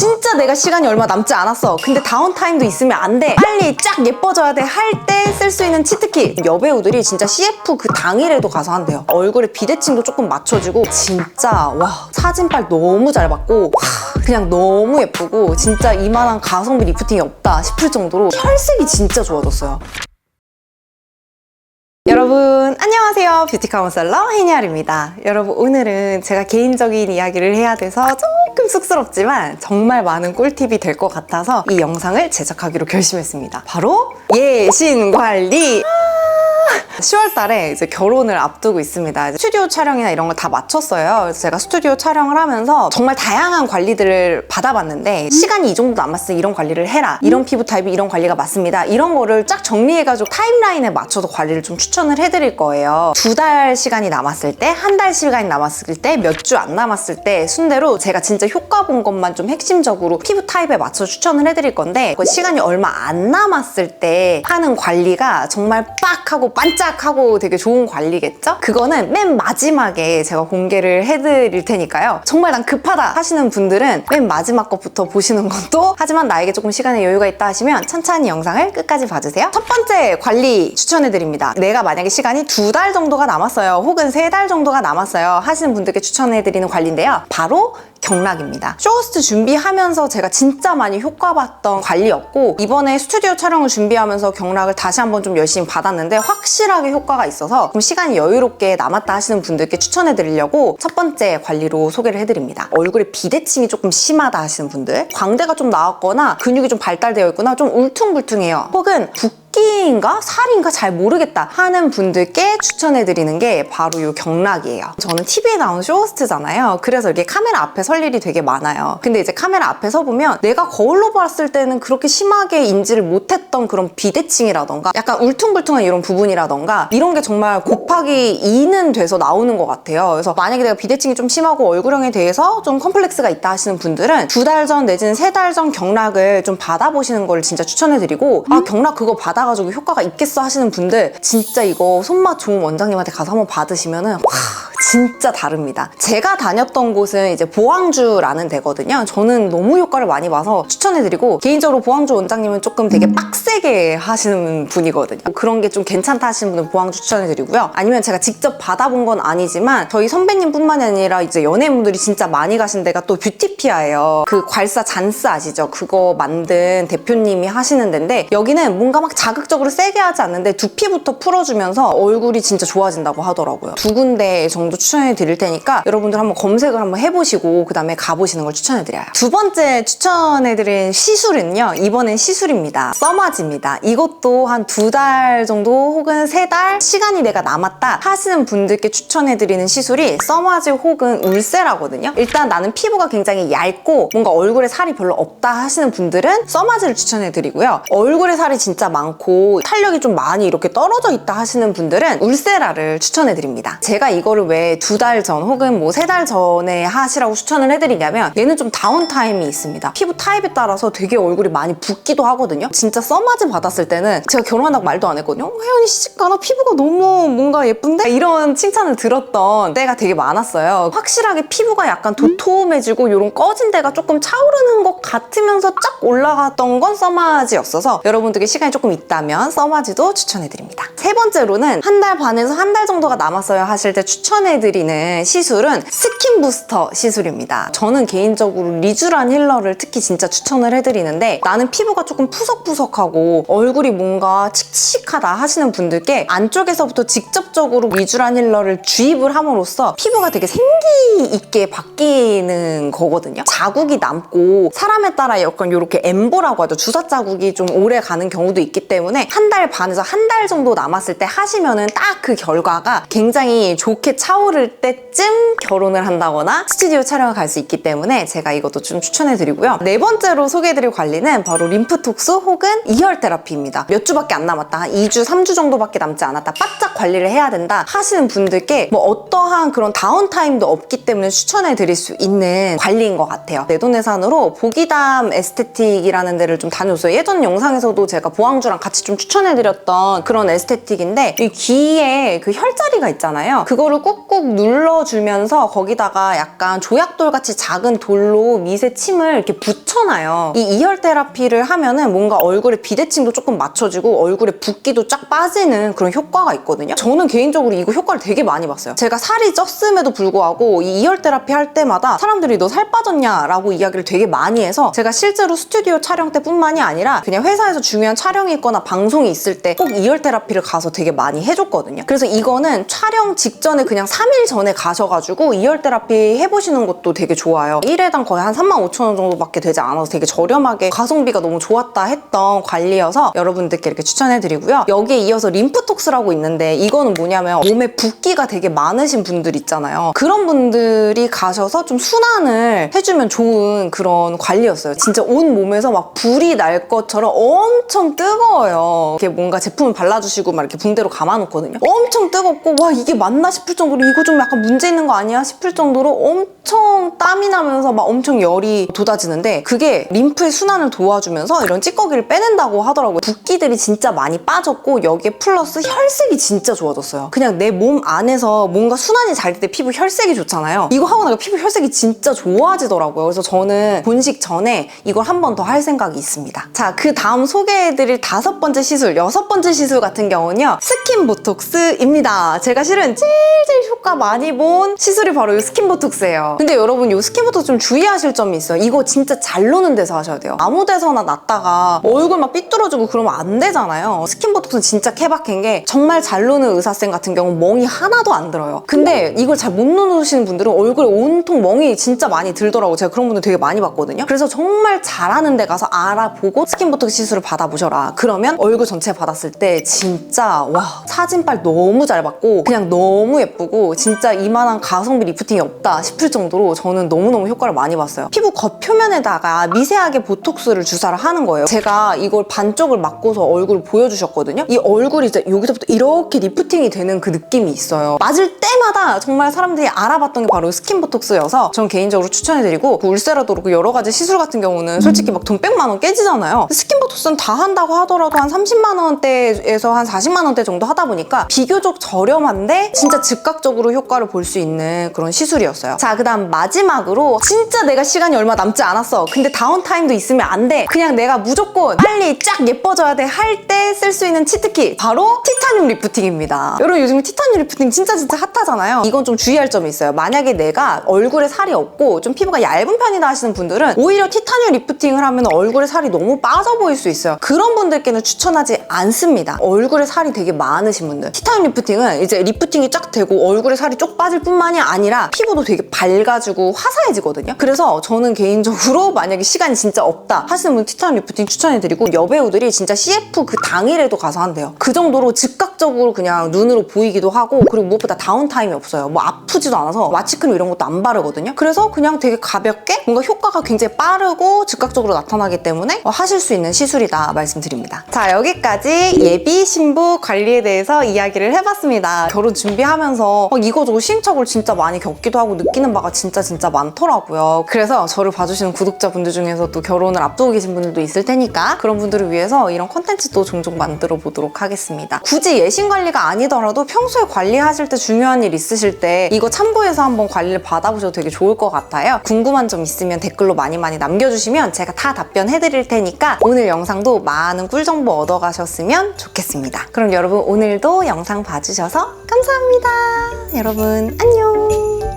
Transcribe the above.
진짜 내가 시간이 얼마 남지 않았어. 근데 다운타임도 있으면 안 돼. 빨리 쫙 예뻐져야 돼. 할 때 쓸 수 있는 치트키. 여배우들이 진짜 CF 그 당일에도 가서 한대요. 얼굴에 비대칭도 조금 맞춰주고 진짜 와 사진빨 너무 잘 받고 와, 그냥 너무 예쁘고 진짜 이만한 가성비 리프팅이 없다 싶을 정도로 혈색이 진짜 좋아졌어요. 여러분 안녕하세요. 뷰티 카운셀러 해니알입니다. 여러분 오늘은 제가 개인적인 이야기를 해야 돼서 조금 쑥스럽지만 정말 많은 꿀팁이 될 것 같아서 이 영상을 제작하기로 결심했습니다. 바로 예신관리 10월 달에 이제 결혼을 앞두고 있습니다. 스튜디오 촬영이나 이런 걸 다 마쳤어요. 그래서 제가 스튜디오 촬영을 하면서 정말 다양한 관리들을 받아봤는데 시간이 이 정도 남았으니 이런 관리를 해라. 이런 피부 타입이 이런 관리가 맞습니다. 이런 거를 쫙 정리해가지고 타임라인에 맞춰서 관리를 좀 추천을 해드릴 거예요. 두 달 시간이 남았을 때, 한 달 시간이 남았을 때, 몇 주 안 남았을 때 순대로 제가 진짜 효과 본 것만 좀 핵심적으로 피부 타입에 맞춰 추천을 해드릴 건데 그 시간이 얼마 안 남았을 때 하는 관리가 정말 빡 하고 반짝 하고 되게 좋은 관리겠죠? 그거는 맨 마지막에 제가 공개를 해드릴 테니까요. 정말 난 급하다 하시는 분들은 맨 마지막 것부터 보시는 것도 하지만 나에게 조금 시간의 여유가 있다 하시면 천천히 영상을 끝까지 봐주세요. 첫 번째 관리 추천해드립니다. 내가 만약에 시간이 두 달 정도가 남았어요. 혹은 세 달 정도가 남았어요. 하시는 분들께 추천해드리는 관리인데요. 바로 경락입니다. 쇼호스트 준비하면서 제가 진짜 많이 효과봤던 관리였고 이번에 스튜디오 촬영을 준비하면서 경락을 다시 한번 좀 열심히 받았는데 확실하게 효과가 있어서 좀 시간이 여유롭게 남았다 하시는 분들께 추천해드리려고 첫 번째 관리로 소개를 해드립니다. 얼굴에 비대칭이 조금 심하다 하시는 분들 광대가 좀 나왔거나 근육이 좀 발달되어 있거나 좀 울퉁불퉁해요. 혹은 붓 끼인가 살인가 잘 모르겠다 하는 분들께 추천해드리는 게 바로 이 경락이에요. 저는 TV에 나오는 쇼호스트잖아요. 그래서 이렇게 카메라 앞에 설 일이 되게 많아요. 근데 이제 카메라 앞에 서 보면 내가 거울로 봤을 때는 그렇게 심하게 인지를 못했던 그런 비대칭이라던가 약간 울퉁불퉁한 이런 부분이라던가 이런 게 정말 곱하기 2는 돼서 나오는 것 같아요. 그래서 만약에 내가 비대칭이 좀 심하고 얼굴형에 대해서 좀 컴플렉스가 있다 하시는 분들은 두 달 전 내지는 세 달 전 경락을 좀 받아보시는 걸 진짜 추천해드리고 아 경락 그거 받아가지고 효과가 있겠어 하시는 분들 진짜 이거 손맛 좋은 원장님한테 가서 한번 받으시면은 와 진짜 다릅니다. 제가 다녔던 곳은 이제 보항주라는 데거든요. 저는 너무 효과를 많이 봐서 추천해드리고 개인적으로 보항주 원장님은 조금 되게 빡세게 하시는 분이거든요. 그런 게 좀 괜찮다 하시는 분은 보항주 추천해드리고요. 아니면 제가 직접 받아본 건 아니지만 저희 선배님뿐만이 아니라 이제 연예인분들이 진짜 많이 가신 데가 또 뷰티피아예요. 그 괄사 잔스 아시죠? 그거 만든 대표님이 하시는 데인데 여기는 뭔가 막 자극적 으로 세게 하지 않는데 두피부터 풀어주면서 얼굴이 진짜 좋아진다고 하더라고요. 두 군데 정도 추천해 드릴 테니까 여러분들 한번 검색을 한번 해보시고 그 다음에 가보시는 걸 추천해 드려요. 두 번째 추천해 드릴 시술은요. 이번엔 시술입니다. 써마지입니다. 이것도 한 두 달 정도 혹은 세 달 시간이 내가 남았다 하시는 분들께 추천해 드리는 시술이 써마지 혹은 울세라거든요. 일단 나는 피부가 굉장히 얇고 뭔가 얼굴에 살이 별로 없다 하시는 분들은 써마지를 추천해 드리고요. 얼굴에 살이 진짜 많고 탄력이 좀 많이 이렇게 떨어져 있다 하시는 분들은 울세라를 추천해 드립니다. 제가 이거를 왜 두 달 전 혹은 뭐 세 달 전에 하시라고 추천을 해드리냐면 얘는 좀 다운타임이 있습니다. 피부 타입에 따라서 되게 얼굴이 많이 붓기도 하거든요. 진짜 써마지 받았을 때는 제가 결혼한다고 말도 안 했거든요. 어, 혜연이 시집가나 피부가 너무 뭔가 예쁜데? 이런 칭찬을 들었던 때가 되게 많았어요. 확실하게 피부가 약간 도톰해지고 이런 꺼진 데가 조금 차오르는 것 같으면서 쫙 올라갔던 건 써마지였어서 여러분들께 시간이 조금 있다면 써마지도 추천해드립니다. 세 번째로는 한 달 반에서 한 달 정도가 남았어요 하실 때 추천해드리는 시술은 스킨 부스터 시술입니다. 저는 개인적으로 리쥬란 힐러를 특히 진짜 추천을 해드리는데 나는 피부가 조금 푸석푸석하고 얼굴이 뭔가 칙칙하다 하시는 분들께 안쪽에서부터 직접적으로 리쥬란 힐러를 주입을 함으로써 피부가 되게 생기 있게 바뀌는 거거든요. 자국이 남고 사람에 따라 약간 이렇게 엠보라고 하죠. 주사 자국이 좀 오래 가는 경우도 있기 때문에 한 달 반에서 한 달 정도 남았 을 때 하시면은 딱 그 결과가 굉장히 좋게 차오를 때쯤 결혼을 한다거나 스튜디오 촬영을 갈 수 있기 때문에 제가 이것도 좀 추천해 드리고요. 네 번째로 소개해 드릴 관리는 바로 림프톡스 혹은 이혈 2열 테라피입니다. 몇 주밖에 안 남았다. 한 2주, 3주 정도밖에 남지 않았다. 바짝 관리를 해야 된다 하시는 분들께 뭐 어떠한 그런 다운타임도 없기 때문에 추천해 드릴 수 있는 관리인 것 같아요. 내돈내산으로 보기담 에스테틱이라는 데를 좀 다녀왔어요. 예전 영상에서도 제가 보항주랑 같이 좀 추천해 드렸던 그런 에스테틱 인데 이 귀에 그 혈자리가 있잖아요. 그거를 꾹꾹 눌러주면서 거기다가 약간 조약돌 같이 작은 돌로 미세 침을 이렇게 붙여놔요. 이 이혈 테라피를 하면은 뭔가 얼굴에 비대칭도 조금 맞춰지고 얼굴에 붓기도 쫙 빠지는 그런 효과가 있거든요. 저는 개인적으로 이거 효과를 되게 많이 봤어요. 제가 살이 쪘음에도 불구하고 이 이혈 테라피 할 때마다 사람들이 너 살 빠졌냐 라고 이야기를 되게 많이 해서 제가 실제로 스튜디오 촬영 때뿐만이 아니라 그냥 회사에서 중요한 촬영이 있거나 방송이 있을 때 꼭 이혈 테라피를 가서 되게 많이 해줬거든요. 그래서 이거는 촬영 직전에 그냥 3일 전에 가셔가지고 이혈 테라피 해보시는 것도 되게 좋아요. 1회당 거의 한 3만 5천 원 정도밖에 되지 않아서 되게 저렴하게 가성비가 너무 좋았다 했던 관리여서 여러분들께 이렇게 추천해드리고요. 여기에 이어서 림프톡스라고 있는데 이거는 뭐냐면 몸에 붓기가 되게 많으신 분들 있잖아요. 그런 분들이 가셔서 좀 순환을 해주면 좋은 그런 관리였어요. 진짜 온 몸에서 막 불이 날 것처럼 엄청 뜨거워요. 이렇게 뭔가 제품을 발라주시고 막 이렇게 붕대로 감아놓거든요. 엄청 뜨겁고 와 이게 맞나 싶을 정도로 이거 좀 약간 문제 있는 거 아니야 싶을 정도로 엄청 땀이 나면서 막 엄청 열이 돋아지는데 그게 림프의 순환을 도와주면서 이런 찌꺼기를 빼낸다고 하더라고요. 붓기들이 진짜 많이 빠졌고 여기에 플러스 혈색이 진짜 좋아졌어요. 그냥 내 몸 안에서 뭔가 순환이 잘 될 때 피부 혈색이 좋잖아요. 이거 하고 나니까 피부 혈색이 진짜 좋아지더라고요. 그래서 저는 본식 전에 이걸 한 번 더 할 생각이 있습니다. 자, 그 다음 소개해드릴 다섯 번째 시술, 여섯 번째 시술 같은 경우는 요. 스킨 보톡스입니다. 제가 실은 제일 제일 효과 많이 본 시술이 바로 이 스킨 보톡스예요. 근데 여러분 이 스킨 보톡스 좀 주의하실 점이 있어요. 이거 진짜 잘 노는 데서 하셔야 돼요. 아무 데서나 놨다가 얼굴 막 삐뚤어지고 그러면 안 되잖아요. 스킨 보톡스는 진짜 케바케인 게 정말 잘 노는 의사쌤 같은 경우 멍이 하나도 안 들어요. 근데 이걸 잘못 누르시는 분들은 얼굴에 온통 멍이 진짜 많이 들더라고요. 제가 그런 분들 되게 많이 봤거든요. 그래서 정말 잘하는 데 가서 알아보고 스킨 보톡스 시술을 받아보셔라. 그러면 얼굴 전체 받았을 때 진짜 와 사진빨 너무 잘 받고 그냥 너무 예쁘고 진짜 이만한 가성비 리프팅이 없다 싶을 정도로 저는 너무너무 효과를 많이 봤어요. 피부 겉표면에다가 미세하게 보톡스를 주사를 하는 거예요. 제가 이걸 반쪽을 맞고서 얼굴을 보여주셨거든요. 이 얼굴이 이제 여기서부터 이렇게 리프팅이 되는 그 느낌이 있어요. 맞을 때마다 정말 사람들이 알아봤던 게 바로 스킨 보톡스여서 전 개인적으로 추천해드리고 그 울세라도 그렇고 여러 가지 시술 같은 경우는 솔직히 막 돈 100만 원 깨지잖아요. 스킨 보톡스는 다 한다고 하더라도 한 30만 원대에서 한 40만 원대 정도 하다 보니까 비교적 저렴한데 진짜 즉각적으로 효과를 볼 수 있는 그런 시술이었어요. 자, 그 다음 마지막으로 진짜 내가 시간이 얼마 남지 않았어. 근데 다운타임도 있으면 안 돼. 그냥 내가 무조건 빨리 쫙 예뻐져야 돼 할 때 쓸 수 있는 치트키 바로 티타늄 리프팅입니다. 여러분 요즘 티타늄 리프팅 진짜 진짜 핫하잖아요. 이건 좀 주의할 점이 있어요. 만약에 내가 얼굴에 살이 없고 좀 피부가 얇은 편이다 하시는 분들은 오히려 티타늄 리프팅을 하면 얼굴에 살이 너무 빠져 보일 수 있어요. 그런 분들께는 추천하지 않습니다. 얼굴에 살이 되게 많으신 분들. 티타늄 리프팅은 이제 리프팅이 쫙 되고 얼굴에 살이 쪽 빠질 뿐만이 아니라 피부도 되게 밝아지고 화사해지거든요. 그래서 저는 개인적으로 만약에 시간이 진짜 없다 하시는 분 티타늄 리프팅 추천해드리고 여배우들이 진짜 CF 그 당일에도 가서 한대요. 그 정도로 즉각적으로 그냥 눈으로 보이기도 하고 그리고 무엇보다 다운타임이 없어요. 뭐 아프지도 않아서 마취크림 이런 것도 안 바르거든요. 그래서 그냥 되게 가볍게 뭔가 효과가 굉장히 빠르고 즉각적으로 나타나기 때문에 어, 하실 수 있는 시술이다 말씀드립니다. 자 여기까지 예비 신부 관리에 대해서 이야기를 해봤습니다. 결혼 준비하면서 막 이거저거 시행착오를 진짜 많이 겪기도 하고 느끼는 바가 진짜 진짜 많더라고요. 그래서 저를 봐주시는 구독자분들 중에서도 결혼을 앞두고 계신 분들도 있을 테니까 그런 분들을 위해서 이런 컨텐츠도 종종 만들어 보도록 하겠습니다. 굳이 예신 관리가 아니더라도 평소에 관리하실 때 중요한 일 있으실 때 이거 참고해서 한번 관리를 받아보셔도 되게 좋을 것 같아요. 궁금한 점 있으면 댓글로 많이 많이 남겨주시면 제가 다 답변해드릴 테니까 오늘 영상도 많은 꿀정보 얻어가셨으면 좋겠습니다. 그럼 여러분 오늘도 영상 봐주셔서 감사합니다. 여러분 안녕.